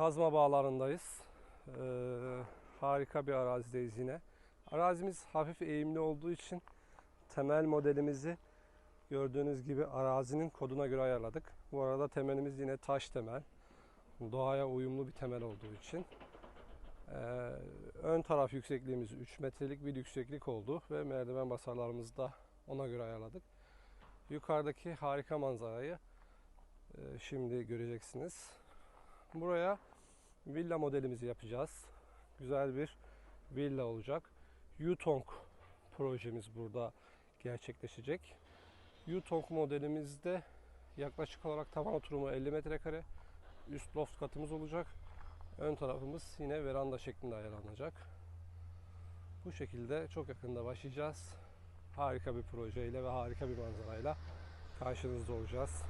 Kazma bağlarındayız. Ee, harika bir arazideyiz yine. Arazimiz hafif eğimli olduğu için temel modelimizi gördüğünüz gibi arazinin koduna göre ayarladık. Bu arada temelimiz yine taş temel. Doğaya uyumlu bir temel olduğu için. Ee, ön taraf yüksekliğimiz 3 metrelik bir yükseklik oldu ve merdiven basarlarımızı da ona göre ayarladık. Yukarıdaki harika manzarayı e, şimdi göreceksiniz. Buraya villa modelimizi yapacağız. Güzel bir villa olacak. Yutong projemiz burada gerçekleşecek. Yutong modelimizde yaklaşık olarak tavan oturumu 50 metrekare. Üst loft katımız olacak. Ön tarafımız yine veranda şeklinde ayarlanacak. Bu şekilde çok yakında başlayacağız. Harika bir projeyle ve harika bir manzarayla karşınızda olacağız.